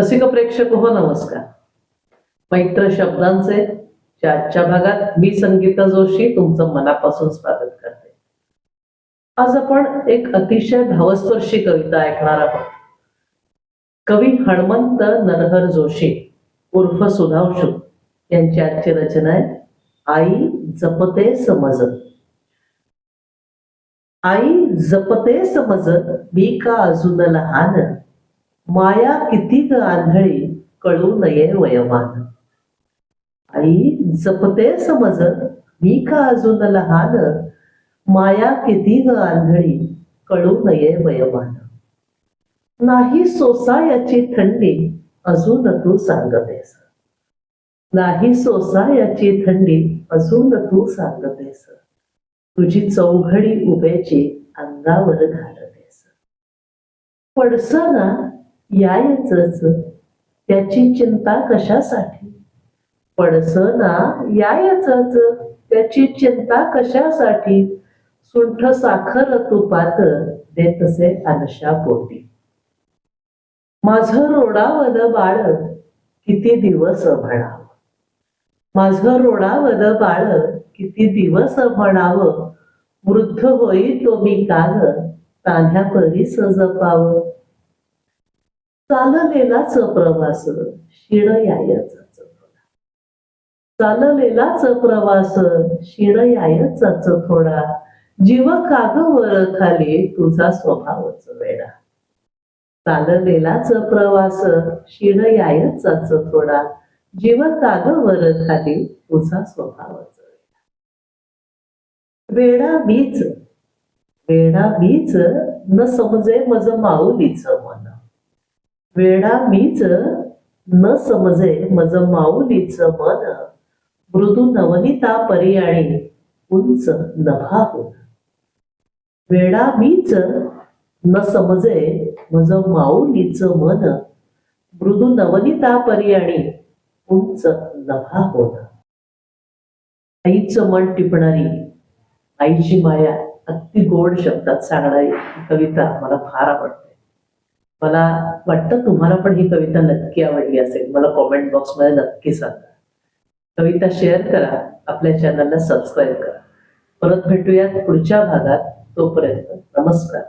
रसिक प्रेक्षक? हो नमस्कार. मैत्र शब्दांचे आजच्या भागात मी संगीता जोशी तुमचं मनापासून स्वागत करते. आज आपण एक अतिशय भावस्पर्शी कविता ऐकणार आहोत. कवी हणमंत नरहर जोशी उर्फ सुधांशु यांची आजची रचना आहे आई जपते समजत. आई जपते समजत मी का अजून लहान? माया किती ग आंधळी कळू नये वयमान आई जपते समजत मी का अजून लहान? माया किती ग आंधळी कळू नये वयमान नाही सोसायाची थंडी अजून तू सांगतेस. नाही सोसायाची थंडी अजून तू सांगतेस. तुझी चौघडी उभ्याची अंगावर घालतेस. पडसना यायचच. त्याची चिंता कशासाठी? पडसना यायचच. त्याची चिंता कशासाठी? सुंठ साखर तुपात देतसे अनशा पोटी. माझं रोडावद बाळ किती दिवस म्हणावं? माझं रोडावद बाळ किती दिवस म्हणावं? वृद्ध होई तो मी काल तान्ह्या परी जपावं. चाललेलाच प्रवास शिण यायचाच थोडा चाललेलाच प्रवास शिण यायचाच थोडा जीव काग वर खाली तुझा स्वभावच वेडा चाललेलाच प्रवास शिण यायचाच थोडा जीव काग वर खाली तुझा स्वभावच वेडा वेडा बीच. वेडा बीच न समजे मज माऊलीच मन. वेडा मीच न समजे मज माऊलीच मन. मृदू नवनिता परियाणी उंच नभा होत वेडा मीच न समजे मज माऊलीच मन. मृदू नवनिता परियाणी उंच नभा होत आईचं मन टिपणारी आईची माया अगदी गोड शब्दात सांगणारी ही कविता मला फार आवडते. मला वाटतं तुम्हाला पण ही कविता नक्की आवडली असेल. मला कॉमेंट बॉक्समध्ये नक्की सांगा. कविता शेअर करा. आपल्या चॅनलला सबस्क्राईब करा. परत भेटूयात पुढच्या भागात. तोपर्यंत नमस्कार.